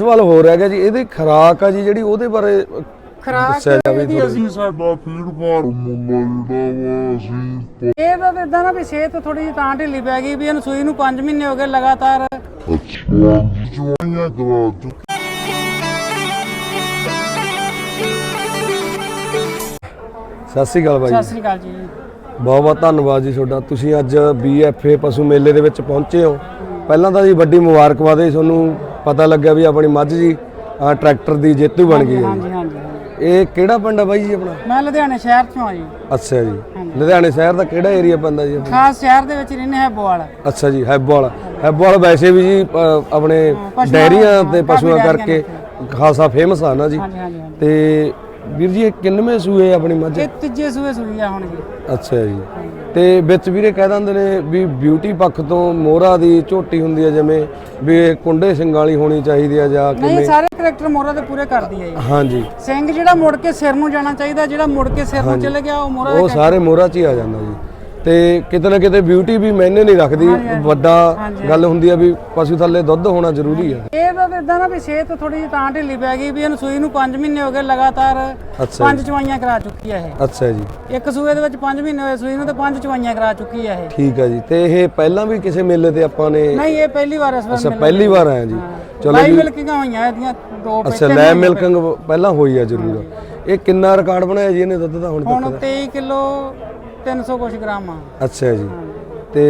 ਸਵਾਲ ਹੋ ਰਿਹਾ ਹੈਗਾ ਜੀ ਇਹਦੀ ਖਰਾਕ ਆ ਜੀ ਜਿਹੜੀ ਉਹਦੇ ਬਾਰੇ ਖਰਾਕ ਦੱਸਿਆ ਜਾਵੇ ਇਹਦੀ ਅਸੀਂ ਸਾਡਾ ਫੀਡ ਵਾ ਅਸੀਂ ਇਹ ਤਾਂ ਇਦਾਂ ਨਾ ਵੀ ਸਿਹਤ ਥੋੜੀ ਜਿਹੀ ਤਾਂ ਢਿੱਲੀ ਪੈ ਗਈ ਵੀ ਇਹਨੂੰ ਸੂਈ ਨੂੰ 5 ਮਹੀਨੇ ਹੋ ਗਏ ਲਗਾਤਾਰ। ਸਤਿ ਸ਼੍ਰੀ ਅਕਾਲ ਬਾਈ। ਸਤਿ ਸ੍ਰੀ ਅਕਾਲ ਜੀ। ਬਹੁਤ ਬਹੁਤ ਧੰਨਵਾਦ ਜੀ ਤੁਹਾਡਾ। ਤੁਸੀਂ ਅੱਜ BFA ਪਸ਼ੂ ਮੇਲੇ ਦੇ ਵਿੱਚ ਪਹੁੰਚੇ ਹੋ। ਪਹਿਲਾਂ ਤਾਂ ਜੀ ਵੱਡੀ ਮੁਬਾਰਕਬਾਦ ਹੈ ਤੁਹਾਨੂੰ। ਪਤਾ ਲੱਗਿਆ ਵੀ ਆਪਣੀ ਮੱਝ ਜੀ ਆਹ ਟਰੈਕਟਰ ਦੀ ਜੇਤੂ ਬਣ ਗਈ ਹੈ। ਹਾਂਜੀ ਹਾਂਜੀ। ਇਹ ਕਿਹੜਾ ਪਿੰਡ ਆ ਬਾਈ ਜੀ ਆਪਣਾ? ਮੈਂ ਲੁਧਿਆਣੇ ਸ਼ਹਿਰ ਚੋਂ ਆ ਜੀ। ਅੱਛਾ ਜੀ। ਲੁਧਿਆਣੇ ਸ਼ਹਿਰ ਦਾ ਕਿਹੜਾ ਏਰੀਆ ਪੈਂਦਾ ਜੀ ਆਪਣਾ? ਖਾਸ ਸ਼ਹਿਰ ਦੇ ਵਿੱਚ ਰਹਿੰਦੇ ਹੈ ਬੋਵਾਲ ਅੱਛਾ ਜੀ ਹੈਬੋਵਾਲ। ਹੈਬੋਵਾਲ ਵੈਸੇ ਵੀ ਜੀ ਅ, ਆਪਣੇ ਪਸ਼ੂਆਂ- ਡੈਰੀਆਂ ਤੇ ਪਸ਼ੂਆਂ ਡੈਰੀਆਂ ਕਰਕੇ ਖਾਸਾ ਫੇਮਸ ਆ ਨਾ ਜੀ। ਹਾਂਜੀ ਹਾਂਜੀ ਹਾਂਜੀ। ਤੇ ਵੀਰ ਜੀ ਇਹ ਕਿੰਨਵੇਂ ਸੂਏ ਆਪਣੀ ਮੱਝ? ਇਹ ਤੀਜੇ ਸੂਏ ਸੂਈ ਆ ਹੁਣ ਜੀ। ਅੱਛਾ ਜੀ। ਤੇ ਵਿੱਚ ਵੀਰੇ ਕਹਿ ਦਿੰਦੇ ਨੇ ਵੀ ਬਿਊਟੀ ਪੱਖ ਤੋਂ ਮੋਹਰਾ ਦੀ ਝੋਟੀ ਹੁੰਦੀ ਹੈ ਜਿਵੇਂ ਵੀ ਇਹ ਕੁੰਡੇ ਸਿੰਗਾਂ ਵਾਲੀ ਹੋਣੀ ਚਾਹੀਦੀ ਆ ਜਾਂ ਨਹੀਂ ਕਿਵੇਂ? ਸਾਰੇ ਕਰੈਕਟਰ ਮੋਹਰਾ ਦੇ ਪੂਰੇ ਕਰਦੀ ਹੈ ਜੀ ਹਾਂਜੀ। ਸਿੰਘ ਜਿਹੜਾ ਮੁੜ ਕੇ ਸਿਰ ਨੂੰ ਜਾਣਾ ਚਾਹੀਦਾ ਜਿਹੜਾ ਮੁੜ ਕੇ ਸਿਰ ਨੂੰ ਚਲੇ ਗਿਆ ਉਹ ਮੋਹਰਾ ਉਹ ਸਾਰੇ ਮੋਹਰਾ 'ਚ ਹੀ ਆ ਜਾਂਦਾ ਜੀ। ਤੇ ਕਿਤੇ ਨਾ ਕਿਤੇ ਬਿਊਟੀ ਵੀ ਮੈਨੇ ਨਹੀਂ ਰੱਖਦੀ ਵੱਡਾ ਗੱਲ ਹੁੰਦੀ ਆ ਵੀ ਪਸ਼ੂ ਥੱਲੇ ਦੁੱਧ ਹੋਣਾ ਜ਼ਰੂਰੀ ਆ। ਇਹ ਤਾਂ ਇਦਾਂ ਨਾ ਵੀ ਸਿਹਤ ਥੋੜੀ ਜਿਹੀ ਤਾਂ ਢਿੱਲੀ ਪੈ ਗਈ ਵੀ ਇਹਨੂੰ ਸੂਈ ਨੂੰ 5 ਮਹੀਨੇ ਹੋ ਗਏ ਲਗਾਤਾਰ ਅੱਛਾ ਪੰਜ ਚਵਾਈਆਂ ਕਰਾ ਚੁੱਕੀ ਇਹ। ਅੱਛਾ ਜੀ। ਇੱਕ ਸੂਏ ਦੇ ਵਿੱਚ 5 ਮਹੀਨੇ ਹੋਏ ਸੂਈ ਨੂੰ ਤੇ ਪੰਜ ਚਵਾਈਆਂ ਕਰਾ ਚੁੱਕੀ ਹੈ ਇਹ। ਠੀਕ ਆ ਜੀ। ਤੇ ਇਹ ਪਹਿਲਾਂ ਵੀ ਕਿਸੇ ਮੇਲੇ ਤੇ ਆਪਾਂ ਨੇ ਨਹੀਂ ਇਹ ਪਹਿਲੀ ਵਾਰ ਇਸ ਵਾਰ ਅੱਛਾ ਪਹਿਲੀ ਵਾਰ ਆਇਆ ਜੀ। ਚਲੋ ਲਾਈਵ ਜੀ। ਮਿਲਕਿੰਗਾਂ ਹੋਈਆਂ ਇਹਦੀਆਂ ਦੋ ਅੱਛਾ ਲੈ ਮਿਲਕਿੰਗ ਪਹਿਲਾਂ ਹੋਈ ਆ ਜ਼ਰੂਰ। ਇਹ ਕਿੰਨਾ ਰਿਕਾਰਡ ਬਣਾਇਆ ਜੀ ਇਹਨੇ ਦੁੱਧ ਦਾ ਹੁਣ ਹੁਣ ਤੱਕ 23 ਕਿਲੋ 300 ਕੁਛ ਗ੍ਰਾਮ ਆ। ਅੱਛਾ ਜੀ। ਤੇ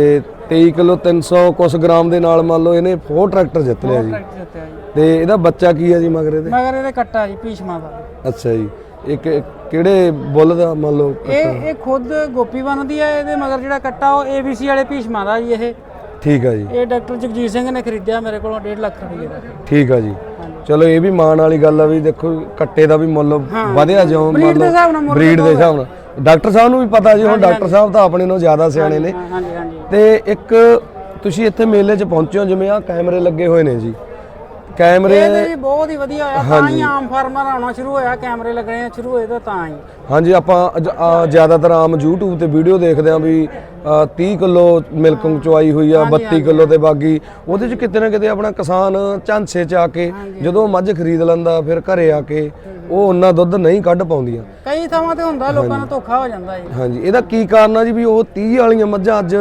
23 ਕਿਲੋ 300 ਕੁਸ ਗ੍ਰਾਮ ਦੇ ਨਾਲ ਮੰਨ ਲਓ ਇਹਨੇ ਫੋਰ ਟਰੈਕਟਰ ਜਿੱਤ ਲਿਆ ਜੀ। ਟਰੈਕਟਰ ਤੇ ਇਹਦਾ ਬੱਚਾ ਕੀ ਆ ਜੀ ਮਗਰ ਇਹਦੇ? ਮਗਰ ਇਹਦੇ ਕੱਟਾ ਜੀ ਭੀਸ਼ਮਾ ਦਾ ਅੱਛਾ ਜੀ। ਇੱਕ ਕਿਹੜੇ ਬੁੱਲ ਦਾ ਮੰਨ ਲਓ ਇਹ ਇਹ ਖੁਦ ਗੋਪੀ ਬਣਦੀ ਹੈ ਇਹਦੇ ਮਗਰ ਜਿਹੜਾ ਕੱਟਾ ਉਹ ABC ਵਾਲੇ ਭੀਸ਼ਮਾ ਦਾ ਜੀ ਇਹ। ਠੀਕ ਆ ਜੀ। ਇਹ ਡਾਕਟਰ ਜਗਜੀਤ ਸਿੰਘ ਨੇ ਖਰੀਦਿਆ ਮੇਰੇ ਕੋਲੋਂ 1.5 ਲੱਖ ਰੁਪਏ ਦਾ। ਠੀਕ ਆ ਜੀ। ਚਲੋ ਇਹ ਵੀ ਮਾਣ ਵਾਲੀ ਗੱਲ ਆ ਵੀ ਦੇਖੋ ਕੱਟੇ ਦਾ ਵੀ ਮੁੱਲ ਵਧਿਆ ਜਿਉਂ ਮੰਨ ਲਓ। ਬਰੀਡ ਦੇ ਹਿਸਾਬ ਨਾਲ। ਡਾਕਟਰ ਸਾਹਿਬ ਨੂੰ ਵੀ ਪਤਾ ਜੀ ਹੁਣ ਡਾਕਟਰ ਸਾਹਿਬ ਤਾਂ ਆਪਣੇ ਨਾਲੋਂ ਜ਼ਿਆਦਾ ਸਿਆਣੇ ਨੇ। ਹਾਂਜੀ ਤੇ ਇੱਕ ਤੁਸੀਂ ਇੱਥੇ ਮੇਲੇ 'ਚ ਪਹੁੰਚੇ ਹੋ ਜਿਵੇਂ ਆ ਕੈਮਰੇ ਲੱਗੇ ਹੋਏ ਨੇ ਜੀ। ਕੈਮਰੇ ਇਹ ਤੇ ਜੀ ਬਹੁਤ ਹੀ ਵਧੀਆ ਹੋਇਆ ਤਾਂ ਹੀ ਆਮ ਫਾਰਮਰ ਆਉਣਾ ਸ਼ੁਰੂ ਹੋਇਆ ਕੈਮਰੇ ਲੱਗਣੇ ਸ਼ੁਰੂ ਹੋਏ ਤਾਂ ਤਾਂ ਹੀ। ਹਾਂਜੀ ਆਪਾਂ ਆ, ਜ਼ਿਆਦਾਤਰ ਆਮ YouTube ਤੇ ਵੀਡੀਓ ਦੇਖਦੇ ਆਂ ਵੀ ਆ, 30 ਕਿਲੋ ਮਿਲਕਿੰਗ ਚੁਆਈ ਹੋਈ ਆ 32 ਕਿਲੋ ਤੇ ਬਾਗੀ। ਉਹਦੇ ਚ ਕਿਤੇ ਨਾ ਕਿਤੇ ਆਪਣਾ ਕਿਸਾਨ ਝਾਂਸੇ ਚ ਆ ਕੇ ਜਦੋਂ ਮੱਝ ਖਰੀਦ ਲੈਂਦਾ ਫਿਰ ਘਰੇ ਆ ਕੇ ਉਹ ਉਹਨਾਂ ਦੁੱਧ ਨਹੀਂ ਕੱਢ ਪਾਉਂਦੀਆਂ। ਕਈ ਥਾਵਾਂ ਤੇ ਹੁੰਦਾ ਲੋਕਾਂ ਨੂੰ ਧੋਖਾ ਹੋ ਜਾਂਦਾ ਜੀ। ਹਾਂਜੀ ਇਹਦਾ ਕੀ ਕਾਰਨ ਆ ਜੀ ਵੀ ਉਹ 30 ਵਾਲੀਆਂ ਮੱਝਾਂ ਅੱਜ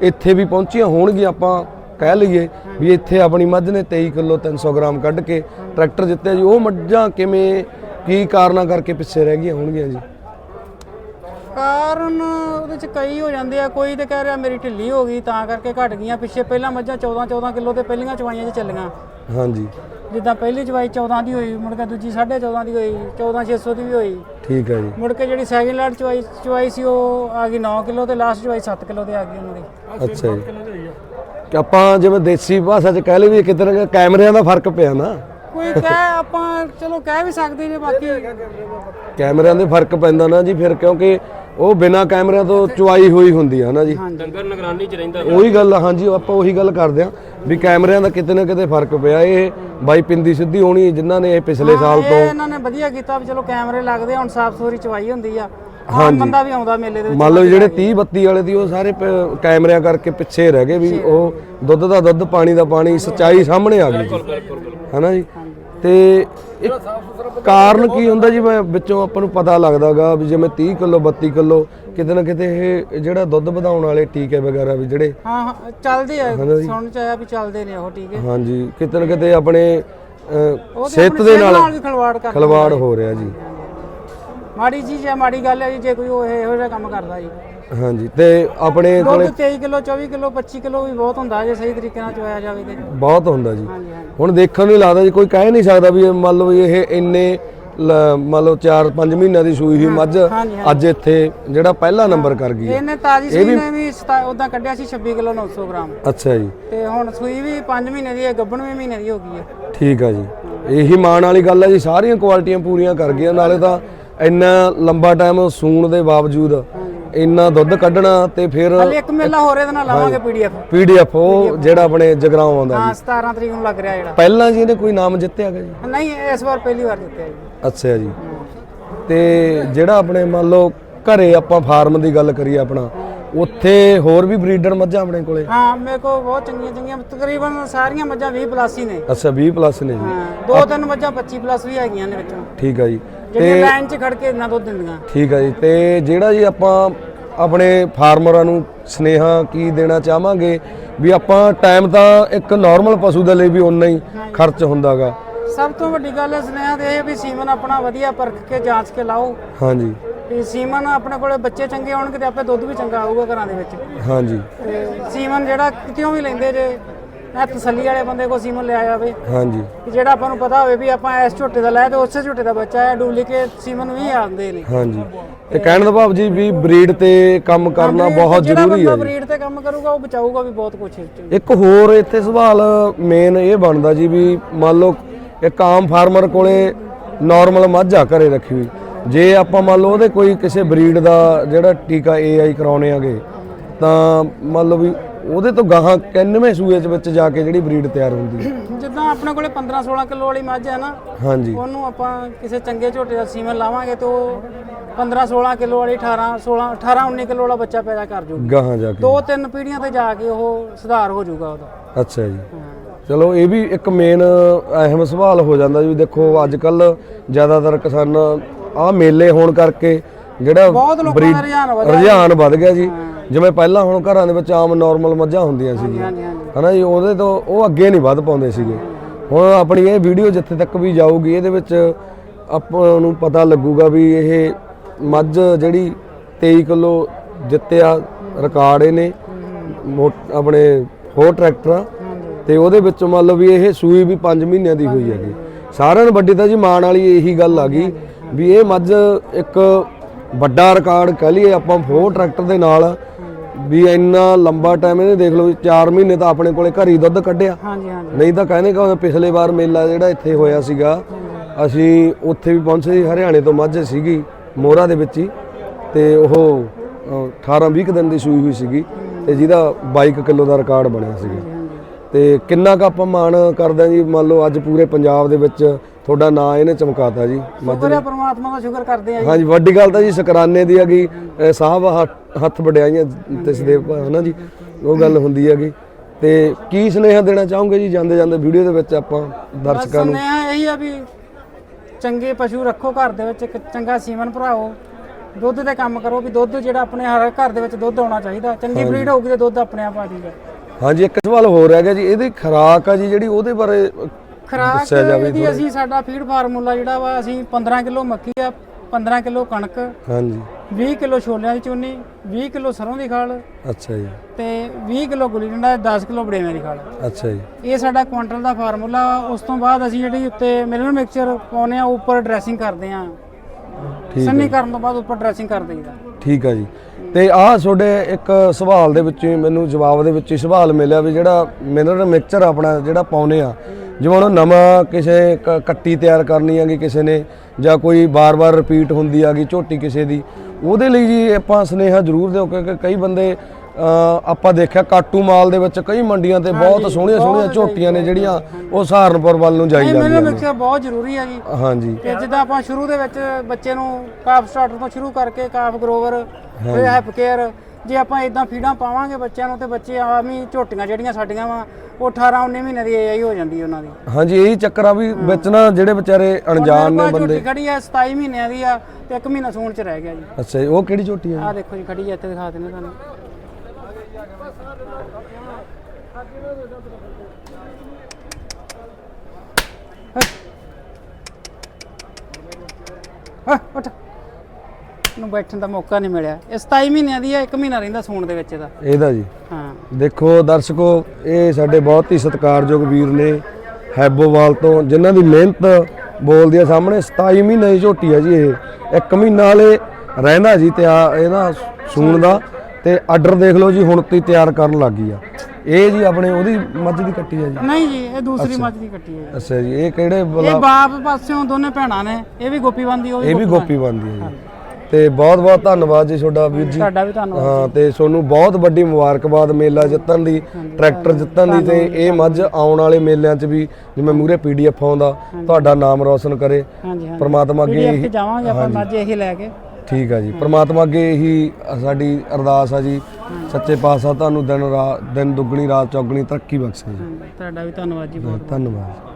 ਇੱਥੇ ਵੀ ਪਹੁੰਚੀਆਂ ਹੋਣਗੀਆਂ ਆਪਾਂ ਕਹਿ ਲਈਏ ਵੀ ਇੱਥੇ ਆਪਣੀ ਮੱਝ ਨੇ 23 ਕਿਲੋ 300 ਗ੍ਰਾਮ ਕੱਢ ਕੇ ਟਰੈਕਟਰ ਜਿੱਤਿਆ ਜੀ। ਉਹ ਮੱਝਾਂ ਕਿਵੇਂ ਕੀ ਕਾਰਨਾਂ ਕਰਕੇ ਪਿੱਛੇ ਰਹਿ ਗਈਆਂ ਹੋਣਗੀਆਂ ਜੀ? ਕਾਰਨ ਉਹਦੇ ਚ ਕਈ ਹੋ ਜਾਂਦੇ ਆ। ਕੋਈ ਤੇ ਕਹਿ ਰਿਹਾ ਮੇਰੀ ਢਿੱਲੀ ਹੋ ਗਈ ਤਾਂ ਕਰਕੇ ਘਟ ਗਈਆਂ। ਪਿੱਛੇ ਪਹਿਲਾਂ ਮੱਝਾਂ 14 14 ਕਿਲੋ ਤੇ ਪਹਿਲੀਆਂ ਚਵਾਈਆਂ 'ਚ ਚੱਲੀਆਂ। ਹਾਂਜੀ। ਜਿੱਦਾਂ ਪਹਿਲੀ ਚਵਾਈ 14 ਦੀ ਹੋਈ ਮੁੜ ਕੇ ਦੂਜੀ 14.5 ਦੀ ਹੋਈ 14600 ਦੀ ਵੀ ਹੋਈ। ਠੀਕ ਹੈ ਜੀ। ਮੁੜ ਕੇ ਜਿਹੜੀ ਸੈਕਿੰਡ ਲਾਟ ਚਵਾਈ ਚਵਾਈ ਸੀ ਉਹ ਆ ਗਈ 9 ਕਿਲੋ ਤੇ ਲਾਸਟ ਚਵਾਈ 7 ਕਿਲੋ ਤੇ ਆ ਗਈ ਉਹਨਾਂ ਦੀ। ਅੱਛਾ ਜੀ। ਕਿ ਆਪਾਂ ਜਿਵੇਂ ਦੇਸੀ ਭਾਸ਼ਾ 'ਚ ਕਹਿ ਲਈ ਵੀ ਕਿਤੇ ਨਾ ਕਿਤੇ ਕੈਮਰਿਆਂ ਦਾ ਫ਼ਰਕ ਪਿਆ ਨਾ। ਕੋਈ ਕਹਿ ਆਪਾਂ ਚਲੋ ਕਹਿ ਵੀ ਸਕਦੇ ਨੇ ਬਾਕੀ। ਕੈਮਰਿਆਂ ਦੇ ਫ਼ਰਕ ਪੈਂਦਾ ਨਾ ਜੀ ਫਿਰ ਕਿਉਂਕਿ ਉਹ ਬਿਨਾ ਕੈਮਰਿਆਂ ਤੋਂ ਚੁਆਈ ਹੋਈ ਹੁੰਦੀ ਆ ਨਾ ਜੀ। ਡੰਗਰ ਨਿਗਰਾਨੀ ਚ ਰਹਿੰਦਾ ਉਹੀ ਗੱਲ ਆ, ਹਾਂਜੀ ਆਪਾਂ ਉਹੀ ਗੱਲ ਕਰਦੇ ਆ ਵੀ ਕੈਮਰਿਆਂ ਦਾ ਕਿਤੇ ਨਾ ਕਿਤੇ ਫ਼ਰਕ ਪਿਆ। ਇਹ ਬਾਈ ਪਿੰਦੀ ਸਿੱਧੀ ਹੋਣੀ ਜਿਨ੍ਹਾਂ ਨੇ ਇਹ ਪਿਛਲੇ ਸਾਲ ਇਹ ਤੋਂ ਇਹਨਾਂ ਨੇ ਵਧੀਆ ਕੀਤਾ ਵੀ ਚਲੋ ਕੈਮਰੇ ਲੱਗਦੇ ਆ, ਹੁਣ ਸਾਫ਼ ਸੁਥਰੀ ਚਵਾਈ ਹੁੰਦੀ ਆ। ਆਮ ਬੰਦਾ ਵੀ ਆਉਂਦਾ ਮੇਲੇ ਦੇ ਵਿੱਚ ਮੰਨ ਲਓ ਜਿਹੜੇ 30 32 ਵਾਲੇ ਦੀ ਉਹ ਸਾਰੇ ਪ- ਕੈਮਰਿਆਂ ਕਰਕੇ ਪਿੱਛੇ ਰਹਿ ਗਏ ਵੀ ਉਹ ਦੁੱਧ ਦਾ ਦੁੱਧ ਪਾਣੀ ਦਾ ਪਾਣੀ ਸੱਚਾਈ ਸਾਹਮਣੇ ਆ ਗਈ ਜੀ। ਹੈਨਾ ਜੀ? ਤੇ ਕਾਰਨ ਕੀ ਹੁੰਦਾ ਜੀ ਮੈਂ ਵਿੱਚੋਂ ਆਪਾਂ ਨੂੰ ਪਤਾ ਲੱਗਦਾਗਾ ਵੀ ਜਿਵੇਂ 30 ਕਿਲੋ 32 ਕਿਲੋ ਕਿਤੇ ਨਾ ਕਿਤੇ ਇਹ ਜਿਹੜਾ ਦੁੱਧ ਵਧਾਉਣ ਵਾਲੇ ਟੀਕੇ ਵਗੈਰਾ ਵੀ ਜਿਹੜੇ ਹਾਂ ਹਾਂ ਚੱਲਦੇ ਆ। ਸੁਣਨ ਚ ਆਇਆ ਵੀ ਚੱਲਦੇ ਨੇ ਉਹ ਠੀਕ ਹੈ ਹਾਂਜੀ ਕਿਤੇ ਨਾ ਕਿਤੇ ਆਪਣੇ ਅਹ, ਸਿਹਤ ਦੇ ਨਾਲ ਵੀ ਖਲਵਾੜ ਕਰ ਖਲਵਾੜ ਹੋ ਰਿਹਾ ਜੀ। ਮਾੜੀ ਚੀਜ਼ ਹੈ ਮਾੜੀ ਗੱਲ ਹੈ ਜੀ ਜੇ ਕੋਈ ਉਹ ਇਹੋ ਜਿਹਾ ਕੰਮ ਕਰਦਾ ਜੀ। ਹਾਂਜੀ ਤੇ ਆਪਣੇ ਦੁੱਧ ਕੋਲੇ 23 ਕਿਲੋ 24 ਕਿਲੋ 25 ਕਿਲੋ ਵੀ ਬਹੁਤ ਹੁੰਦਾ ਜੇ ਸਹੀ ਤਰੀਕੇ ਨਾਲ ਚੋਇਆ ਜਾਵੇ ਤੇ। ਬਹੁਤ ਹੁੰਦਾ ਜੀ। ਹਾਂਜੀ ਹਾਂਜੀ। ਹੁਣ ਦੇਖਣ ਨੂੰ ਹੀ ਲੱਗਦਾ ਜੀ ਕੋਈ ਕਹਿ ਨਹੀਂ ਸਕਦਾ ਵੀ ਇਹ ਮੰਨ ਲਓ ਵੀ ਇਹ ਇੰਨੇ ਲ- ਮੰਨ ਲਓ 4-5 ਮਹੀਨਿਆਂ ਦੀ ਸੂਈ ਹੋਈ ਮੱਝ ਹਾਂਜੀ, ਅੱਜ ਇੱਥੇ ਜਿਹੜਾ ਪਹਿਲਾ ਨੰਬਰ ਕਰ ਗਈ ਹੈ। ਇਹਨੇ ਤਾਜੀ ਸੂਈ ਨੇ ਵੀ ਉਦਾਂ ਕੱਢਿਆ ਸੀ 26 ਕਿਲੋ 900 ਗ੍ਰਾਮ। ਅੱਛਾ ਜੀ। ਤੇ ਹੁਣ ਸੂਈ ਵੀ 5 ਮਹੀਨੇ ਦੀ ਹੈ ਗੱਭਣ ਵੀ ਮਹੀਨੇ ਦੀ ਹੋ ਗਈ ਹੈ। ਠੀਕ ਆ ਜੀ। ਇਹੀ ਮਾਣ ਵਾਲੀ ਗੱਲ ਹੈ ਜੀ ਸਾਰੀਆਂ ਕੁਆਲਿਟੀਆਂ ਪੂਰੀਆਂ ਕਰ ਗਈਆਂ ਨਾਲੇ ਤਾਂ ਇੰਨਾ ਲੰਬਾ ਟਾਈਮ ਸੂਣ ਦੇ ਬਾਵਜੂਦ ਇੰਨਾ ਦੁੱਧ ਕੱਢਣਾ ਤੇ ਫਿਰ ਹਾਲੇ ਇੱਕ ਮੇਲਾ ਹੋਰ ਇਹਦੇ ਨਾਲ ਲਾਵਾਂਗੇ ਪੀਡੀਐਫ ਪੀਡੀਐਫ ਉਹ ਜਿਹੜਾ ਆਪਣੇ ਜਗਰਾਉਂ ਆਉਂਦਾ ਹਾਂ ਜੀ। 17 ਤਰੀਕ ਨੂੰ ਲੱਗ ਰਿਹਾ ਜਿਹੜਾ। ਪਹਿਲਾਂ ਜੀ ਇਹਨੇ ਕੋਈ ਨਾਮ ਜਿੱਤਿਆ ਹੈਗਾ ਜੀ? ਨਹੀਂ ਇਸ ਵਾਰ ਪਹਿਲੀ ਵਾਰ ਜਿੱਤਿਆ ਜੀ। ਅੱਛਾ ਜੀ। ਤੇ ਜਿਹੜਾ ਆਪਣੇ ਮੰਨ ਲਓ ਘਰੇ ਆਪਾਂ ਫਾਰਮ ਦੀ ਗੱਲ ਕਰੀਏ ਆਪਣਾ ਉੱਥੇ ਹੋਰ ਵੀ ਬਰੀਡਰ ਮੱਝਾਂ ਆਪਣੇ ਕੋਲੇ? ਹਾਂ ਮੇਰੇ ਕੋਲ ਬਹੁਤ ਚੰਗੀਆਂ ਚੰਗੀਆਂ ਤਕਰੀਬਨ ਸਾਰੀਆਂ ਮੱਝਾਂ 20 ਪਲੱਸ ਹੀ ਨੇ। ਅੱਛਾ 20 ਪਲੱਸ ਨੇ ਜੀ। ਹਾਂ ਦੋ ਤਿੰਨ ਮੱਝਾਂ 25 ਪਲੱਸ ਵੀ ਹੈਗੀਆਂ ਨੇ ਵਿੱਚੋਂ। ਠੀਕ ਆ ਜੀ। ਜਿਹੜੀਆਂ ਲਾਈਨ 'ਚ ਖੜ ਕੇ ਇੰਨਾ ਦੁੱਧ ਦਿੰਦੀਆਂ। ਠੀਕ ਆ ਜੀ। ਤੇ ਜਿਹੜਾ ਜੀ ਆਪਾਂ ਆਪਣੇ ਫਾਰਮਰਾਂ ਨੂੰ ਸਨੇਹਾ ਕੀ ਦੇਣਾ ਚਾਹਾਂਗੇ ਵੀ ਆਪਾਂ ਟਾਈਮ ਤਾਂ ਇੱਕ ਨਾਰਮਲ ਪਸ਼ੂ ਦੇ ਲਈ ਵੀ ਉਨਾ ਹੀ ਖਰਚ ਹੁੰਦਾਗਾ ਸਭ ਤੋਂ ਵੱਡੀ ਗੱਲ ਹੈ ਸੁਨੇਹਾ ਤੇ ਇਹ ਵੀ ਸੀਮਨ ਆਪਣਾ ਵਧੀਆ ਪਰਖ ਕੇ ਜਾਂਚ ਕੇ ਲਾਓ। ਹਾਂਜੀ। ਵੀ ਸੀਮਨ ਆਪਣੇ ਕੋਲੇ ਬੱਚੇ ਚੰਗੇ ਹੋਣਗੇ ਤੇ ਆਪੇ ਦੁੱਧ ਵੀ ਚੰਗਾ ਆਊਗਾ ਘਰਾਂ ਦੇ ਵਿੱਚ। ਹਾਂਜੀ। ਤੇ ਸੀਮਨ ਜਿਹੜਾ ਕਿਤੇੋਂ ਵੀ ਲੈਂਦੇ ਜੇ ਇਹ ਤਸੱਲੀ ਵਾਲੇ ਬੰਦੇ ਕੋ ਸੀਮਨ ਲਿਆ ਜਾਵੇ। ਹਾਂਜੀ। ਕਿ ਜਿਹੜਾ ਆਪਾਂ ਨੂੰ ਪਤਾ ਹੋਵੇ ਵੀ ਆਪਾਂ ਇਸ ਝੋਟੇ ਦਾ ਲੈ ਤੇ ਉਸੇ ਝੋਟੇ ਦਾ ਬੱਚਾ ਹੈ ਡੁਪਲੀਕੇਟ ਸੀਮਨ ਵੀ ਆਉਂਦੇ ਨੇ। ਹਾਂਜੀ। ਤੇ ਕਹਿਣ ਦਾ ਭਾਵ ਜੀ ਵੀ ਬਰੀਡ ਤੇ ਕੰਮ ਕਰਨਾ ਬਹੁਤ ਜ਼ਰੂਰੀ ਹੈ ਬਰੀਡ ਤੇ ਕੰਮ ਕਰੂਗਾ ਉਹ ਬਚਾਊਗਾ ਵੀ ਬਹੁਤ ਕੁਝ ਇੱਕ ਹੋਰ ਇੱਥੇ ਸਵਾਲ ਮੇਨ ਇਹ ਬਣਦਾ ਜੀ ਵੀ ਮੰਨ ਲਓ ਇੱਕ ਆਮ ਫਾਰਮਰ ਕੋਲੇ ਨਾਰਮਲ ਮੱਝ ਆ ਘਰੇ ਰੱਖੀ ਹੋਈ। ਜੇ ਆਪਾਂ ਮੰਨ ਲਓ ਉਹਦੇ ਕੋਈ ਕਿਸੇ ਬਰੀਡ ਦਾ ਜਿਹੜਾ ਟੀਕਾ ਏਆਈ ਕਰਾਉਣੇ ਆਗੇ ਤਾਂ ਮੰਨ ਲਓ ਵੀ ਉਹਦੇ ਤੋਂ ਗਾਹਾਂ 91 ਸੂਏ ਚ ਵਿੱਚ ਜਾ ਕੇ ਜਿਹੜੀ ਬਰੀਡ ਤਿਆਰ ਹੁੰਦੀ ਹੈ? ਜਿੱਦਾਂ ਆਪਣੇ ਕੋਲੇ 15 16 ਕਿਲੋ ਵਾਲੀ ਮੱਝ ਹੈ ਨਾ ਹਾਂਜੀ। ਉਹਨੂੰ ਆਪਾਂ ਕਿਸੇ ਚੰਗੇ ਝੋਟੇ ਦਾ ਸੀਮਨ ਲਾਵਾਂਗੇ ਤੇ ਉਹ 15 16 ਕਿਲੋ ਵਾਲੀ 18 16 18 19 ਕਿਲੋ ਵਾਲਾ ਬੱਚਾ ਪੈਦਾ ਕਰ ਜੂਗੀ। ਗਾਹਾਂ ਜਾ ਕੇ। ਦੋ ਤਿੰਨ ਪੀੜ੍ਹੀਆਂ ਤੇ ਜਾ ਕੇ ਉਹ ਸੁਧਾਰ ਹੋ ਜਾਊਗਾ ਉਹਦਾ। ਅੱਛਾ ਜੀ। ਚਲੋ ਇਹ ਵੀ ਇੱਕ ਮੇਨ ਅਹਿਮ ਸਵਾਲ ਹੋ ਜਾਂਦਾ ਜੀ ਦੇਖੋ ਅੱਜ ਕੱਲ ਜ਼ਿਆਦਾਤਰ ਕਿਸਾਨ ਆ ਮੇਲੇ ਹੋਣ ਕਰਕੇ ਜਿਹੜਾ ਬਹੁਤ ਲੋਕਾਂ ਦਾ ਰੁਝਾਨ ਵਧਿਆ ਰੁਝਾਨ ਵੱਧ ਗਿਆ ਜੀ। ਜਿਵੇਂ ਪਹਿਲਾਂ ਹੁਣ ਘਰਾਂ ਦੇ ਵਿੱਚ ਆਮ ਨਾਰਮਲ ਮੱਝਾਂ ਹੁੰਦੀਆਂ ਹਾਂਜੀ ਹਨਾ ਜੀ ਉਹਦੇ ਤੋਂ ਉਹ ਅੱਗੇ ਨਹੀਂ ਵੱਧ ਪਾਉਂਦੇ ਸੀਗੇ। ਹੁਣ ਆਪਣੀ ਇਹ ਵੀਡੀਓ ਜਿੱਥੇ ਤੱਕ ਵੀ ਜਾਊਗੀ ਇਹਦੇ ਵਿੱਚ ਆਪਾਂ ਨੂੰ ਪਤਾ ਲੱਗੂਗਾ ਵੀ ਇਹ ਮੱਝ ਜਿਹੜੀ 23 ਕਿਲੋ ਜਿੱਤਿਆ ਰਿਕਾਰਡ ਇਹਨੇ ਆਪਣੇ ਹੋਰ ਟਰੈਕਟਰ। ਤੇ ਉਹਦੇ ਵਿੱਚ ਮੰਨ ਲਓ ਵੀ ਇਹ ਸੂਈ ਵੀ 5 ਮਹੀਨਿਆਂ ਦੀ ਹੋਈ ਹੈਗੀ। ਸਾਰਿਆਂ ਨੂੰ ਵੱਡੀ ਤਾਂ ਜੀ ਮਾਣ ਵਾਲੀ ਇਹੀ ਗੱਲ ਆ ਗਈ ਵੀ ਇਹ ਮੱਝ ਇੱਕ ਵੱਡਾ ਰਿਕਾਰਡ ਕਹ ਲਈਏ ਆਪਾਂ ਫੋਰ ਟਰੈਕਟਰ ਦੇ ਨਾਲ ਵੀ ਇੰਨਾ ਲੰਬਾ ਟਾਈਮ ਇਹਨੇ ਦੇਖ ਲਓ ਵੀ 4 ਮਹੀਨੇ ਤਾਂ ਆਪਣੇ ਕੋਲੇ ਘਰੀ ਦੁੱਧ ਕੱਢਿਆ। ਹਾਂਜੀ ਹਾਂਜੀ। ਨਹੀਂ ਤਾਂ ਕਹਿੰਦੇ ਕਿ ਪਿਛਲੇ ਵਾਰ ਮੇਲਾ ਜਿਹੜਾ ਇੱਥੇ ਹੋਇਆ ਸੀਗਾ ਅਸੀਂ ਉੱਥੇ ਵੀ ਪਹੁੰਚੇ ਸੀ ਹਰਿਆਣੇ ਤੋਂ ਮੱਝ ਸੀਗੀ ਮੋਰਾ ਦੇ ਵਿੱਚ ਹੀ ਤੇ ਉਹ 18 20 ਦਿਨ ਦੀ ਸੂਈ ਹੋਈ ਸੀਗੀ ਤੇ ਜਿਹਦਾ 22 ਕਿਲੋ ਦਾ ਰਿਕਾਰਡ ਬਣਿਆ ਸੀਗਾ। ਤੇ ਕਿੰਨਾ ਕੁ ਆਪਾਂ ਮਾਣ ਕਰਦੇ ਹਾਂ ਜੀ ਮੰਨ ਲਓ ਅੱਜ ਪੂਰੇ ਪੰਜਾਬ ਦੇ ਵਿੱਚ ਤੁਹਾਡਾ ਨਾਂ ਇਹਨੇ ਚਮਕਾਤਾ ਜੀ। ਸ਼ੁਕਰ ਹੈ ਪ੍ਰਮਾਤਮਾ ਦਾ ਸ਼ੁਕਰ ਕਰਦੇ ਆ ਜੀ। ਹਾਂਜੀ ਵੱਡੀ ਗੱਲ ਤਾਂ ਜੀ ਸ਼ੁਕਰਾਨੇ ਦੀ ਹੈਗੀ ਸਾਹਿਬ ਹੱਥ- ਵਡਿਆਈਆਂ ਤੇ ਸਦੇਵ ਭਾ ਹਨਾ ਜੀ ਉਹ ਗੱਲ ਹੁੰਦੀ ਹੈਗੀ। ਤੇ ਕੀ ਸੁਨੇਹਾ ਦੇਣਾ ਚਾਹੋਗੇ ਜੀ ਜਾਂਦੇ ਜਾਂਦੇ ਵੀਡੀਓ ਦੇ ਵਿੱਚ ਆਪਾਂ ਦਰਸ਼ਕਾਂ ਨੂੰ? ਸੁਨੇਹਾ ਇਹੀ ਆ ਵੀ ਚੰਗੇ ਪਸ਼ੂ ਰੱਖੋ ਘਰ ਦੇ ਵਿੱਚ ਇੱਕ ਚੰਗਾ ਸੀਮਨ ਭਰਾਓ। ਦੁੱਧ ਤੇ ਕੰਮ ਕਰੋ ਵੀ ਦੁੱਧ ਜਿਹੜਾ ਆਪਣੇ ਹਰ ਘਰ ਦੇ ਵਿੱਚ ਦੁੱਧ ਆਉਣਾ ਚਾਹੀਦਾ। ਚੰਗੀ ਬਰੀਡ ਹੋਊਗੀ ਤੇ ਦੁੱਧ ਆਪਣੇ ਆਪ ਆ ਜਾਊਗਾ। ਹਾਂਜੀ ਇੱਕ ਸਵਾਲ ਹੋਰ ਹੈਗਾ ਜੀ ਇਹਦੀ ਖੁਰਾਕ ਆ ਜੀ ਜਿਹੜੀ ਉਹਦੇ ਬਾਰੇ ਖਰਾਕ ਦੱਸਿਆ ਜਾਵੇ ਇਹਦੀ ਅਸੀਂ ਸਾਡਾ ਫੀਡ ਫਾਰਮੂਲਾ ਜਿਹੜਾ ਵਾ ਅਸੀਂ 15 ਕਿਲੋ ਮੱਕੀ ਆ 15 ਕਿਲੋ ਕਣਕ ਹਾਂਜੀ। 20 ਕਿਲੋ ਛੋਲਿਆਂ ਦੀ ਚੂਨੀ 20 ਕਿਲੋ ਸਰੋਂ ਦੀ ਖਾਲ ਅੱਛਾ ਜੀ। ਤੇ 20 ਕਿਲੋ ਗੁਲੀ ਡੰਡਾ 10 ਕਿਲੋ ਬੜੇਵੇਂ ਦੀ ਖਾਲ। ਅੱਛਾ ਜੀ। ਇਹ ਸਾਡਾ ਕੁਆਂਟਲ ਦਾ ਫਾਰਮੂਲਾ ਉਸ ਤੋਂ ਬਾਅਦ ਅਸੀਂ ਜਿਹੜੀ ਉੱਤੇ ਮਿਲਨ ਮਿਕਸਚਰ ਪਾਉਨੇ ਆ ਉੱਪਰ ਡਰੈਸਿੰਗ ਕਰਦੇ ਆ। ਠੀਕ ਸੰਨੀ ਕਰਨ ਤੋਂ ਬਾਅਦ ਉੱਪਰ ਡਰੈਸਿੰਗ ਕਰ ਦਈਦਾ। ਠੀਕ ਆ ਜੀ। ਤੇ ਆਹ ਤੁਹਾਡੇ ਇੱਕ ਸਵਾਲ ਦੇ ਵਿੱਚ ਮੈਨੂੰ ਜਵਾਬ ਦੇ ਵਿੱਚ ਹੀ ਸਵਾਲ ਮਿਲਿਆ ਵੀ ਜਿਹੜਾ ਮਿਨਰਲ ਮਿਕਸਚਰ ਆਪਣਾ ਜਿਹੜਾ ਪਾਉਨੇ ਆ ਜਿਵੇਂ ਹੁਣ ਨਵਾਂ ਕਿਸੇ ਕੱਟੀ ਤਿਆਰ ਕਰਨੀ ਹੈਗੀ ਕਿਸੇ ਨੇ ਜਾਂ ਕੋਈ ਬਾਰ-ਬਾਰ ਰਿਪੀਟ ਹੁੰਦੀ ਹੈਗੀ ਝੋਟੀ ਕਿਸੇ ਦੀ ਉਹਦੇ ਲਈ ਜੀ ਆਪਾਂ ਸੁਨੇਹਾ ਜ਼ਰੂਰ ਦਿਓ ਕਿਉਂਕਿ ਕਈ ਬੰਦੇ ਆਪਾਂ ਦੇਖਿਆ ਕਾਟੂ ਮਾਲ ਦੇ ਵਿੱਚ ਕਈ ਮੰਡੀਆਂ ਤੇ ਬਹੁਤ ਸੋਹਣੀਆਂ ਸੋਹਣੀਆਂ ਝੋਟੀਆਂ ਨੇ ਜਿਹੜੀਆਂ ਉਹ ਸਹਾਰਨਪੁਰ ਵੱਲ ਨੂੰ ਜਾਈ ਜਾਂਦੀਆਂ ਨੇ। ਮਿਕਸਚਰ ਬਹੁਤ ਜ਼ਰੂਰੀ ਹੈ ਜੀ। ਹਾਂਜੀ। ਤੇ ਜਿੱਦਾਂ ਆਪਾਂ ਸ਼ੁਰੂ ਦੇ ਵਿੱਚ ਬੱਚੇ ਨੂੰ ਕਾਫ ਸਟਾਰਟਰ ਤੋਂ ਸ਼ੁਰੂ ਕਰਕੇ ਕਾਫ ਗਰੋਵਰ ਫਿਰ ਹੈਪ ਕੇਅਰ ਜੇ ਆਪਾਂ ਇਦਾਂ ਫੀਡਾਂ ਪਾਵਾਂਗੇ ਬੱਚਿਆਂ ਨੂੰ ਤੇ ਬੱਚੇ ਆਵੀਂ ਝੋਟੀਆਂ ਜਿਹੜੀਆਂ ਸਾਡੀਆਂ ਵਾ ਉਹ 18 19 ਮਹੀਨੇ ਦੀ ਏਆਈ ਹੋ ਜਾਂਦੀ ਉਹਨਾਂ ਦੀ। ਹਾਂਜੀ ਇਹੀ ਚੱਕਰ ਆ ਵੀ ਵਿੱਚ ਨਾ ਜਿਹੜੇ ਵਿਚਾਰੇ ਅਣਜਾਣ ਨੇ ਬੰਦੇ ਝੋਟੀ ਖੜੀ ਆ 27 ਮਹੀਨਿਆਂ ਦੀ ਆ ਤੇ 1 ਮਹੀਨਾ ਸੂਣ ਚ ਰਹਿ ਗਿਆ ਜੀ। ਅੱਛਾ ਜੀ ਉਹ ਕਿਹੜੀ ਝੋਟੀ ਆ ਆਹ ਦੇਖੋ ਜੀ ਖੜੀ ਆ ਇੱਥੇ ਦਿਖਾ ਦਿੰਦੇ ਤੁਹਾਨੂੰ। ਹਾਂ ਉੱਠ। ਨੂੰ ਬੈਠਣ ਦਾ ਮੌਕਾ ਨਹੀਂ ਮਿਲਿਆ। ਇਹ 27 ਮਹੀਨਿਆਂ ਦੀ ਆ 1 ਮਹੀਨਾ ਰਹਿੰਦਾ ਸੂਣ ਦੇ ਵਿੱਚ ਇਹਦਾ ਇਹਦਾ ਜੀ। ਹਾਂ। ਦੇਖੋ ਦਰਸ਼ਕੋ ਇਹ ਸਾਡੇ ਬਹੁਤ ਹੀ ਸਤਿਕਾਰਯੋਗ ਵੀਰ ਨੇ ਹੈਬੋਵਾਲ ਤੋਂ ਜਿਨ੍ਹਾਂ ਦੀ ਮਿਹਨਤ ਬੋਲਦੀ ਆ ਸਾਹਮਣੇ 27 ਮਹੀਨੇ ਦੀ ਝੋਟੀ ਆ ਜੀ ਇਹ। ਇੱਕ ਮਹੀਨਾ ਵਾਲੇ ਰਹਿੰਦਾ ਜੀ ਤੇ ਆ ਇਹਦਾ ਸੂਣ ਦਾ। ਤੇ ਆਰਡਰ ਦੇਖ ਲਓ ਜੀ ਹੁਣ ਤੇ ਤਿਆਰ ਕਰਨ ਲੱਗ ਗਈ ਆ। ਇਹ ਜੀ ਆਪਣੇ ਉਹਦੀ ਮੱਝ ਦੀ ਕੱਟੀ ਆ ਜੀ। ਨਹੀਂ ਜੀ ਇਹ ਦੂਸਰੀ ਮੱਝ ਦੀ ਕੱਟੀ ਹੈ ਅੱਛਾ ਜੀ ਇਹ ਕਿਹੜੇ ਇਹ ਬਾਪ ਪਾਸਿਓਂ ਦੋਨੇ ਭੈਣਾਂ ਨੇ ਇਹ ਵੀ ਗੋਪੀ ਬੰਦੀ ਉਹ ਇਹ ਵੀ ਗੋਪੀ ਬਣਦੀ ਹੈ ਜੀ। ਤੇ ਬਹੁਤ ਬਹੁਤ ਧੰਨਵਾਦ ਜੀ ਤੁਹਾਡਾ ਵੀਰ ਜੀ। ਤੁਹਾਡਾ ਵੀ ਧੰਨਵਾਦ ਹਾਂ ਤੇ ਤੁਹਾਨੂੰ ਬਹੁਤ ਵੱਡੀ ਮੁਬਾਰਕਬਾਦ ਮੇਲਾ ਜਿੱਤਣ ਦੀ ਟਰੈਕਟਰ ਜਿੱਤਣ ਦੀ ਤੇ ਇਹ ਮੱਝ ਆਉਣ ਵਾਲੇ ਮੇਲਿਆਂ 'ਚ ਵੀ ਜਿਵੇਂ ਮੂਰੇ ਪੀਡੀਐਫ ਆਉਂਦਾ ਤੁਹਾਡਾ ਨਾਮ ਰੌਸ਼ਨ ਕਰੇ। ਪ੍ਰਮਾਤਮਾ ਅੱਗੇ ਇਹੀ ਜਾਵਾਂਗੇ ਆਪਾਂ ਮੱਝ ਇਹੀ ਲੈ ਕੇ। ਠੀਕ ਆ ਜੀ। ਪ੍ਰਮਾਤਮਾ ਅੱਗੇ ਇਹੀ ਸਾਡੀ ਅਰਦਾਸ ਆ ਜੀ। ਸੱਚੇ ਪਾਤਸ਼ਾਹ ਤੁਹਾਨੂੰ ਦਿਨ ਰਾਤ ਦਿਨ ਦੁੱਗਣੀ ਰਾਤ ਚੌਗਣੀ ਤਰੱਕੀ ਬਖਸ਼ੇ ਜੀ। ਤੁਹਾਡਾ ਵੀ ਧੰਨਵਾਦ ਜੀ ਬਹੁਤ ਧੰਨਵਾਦ।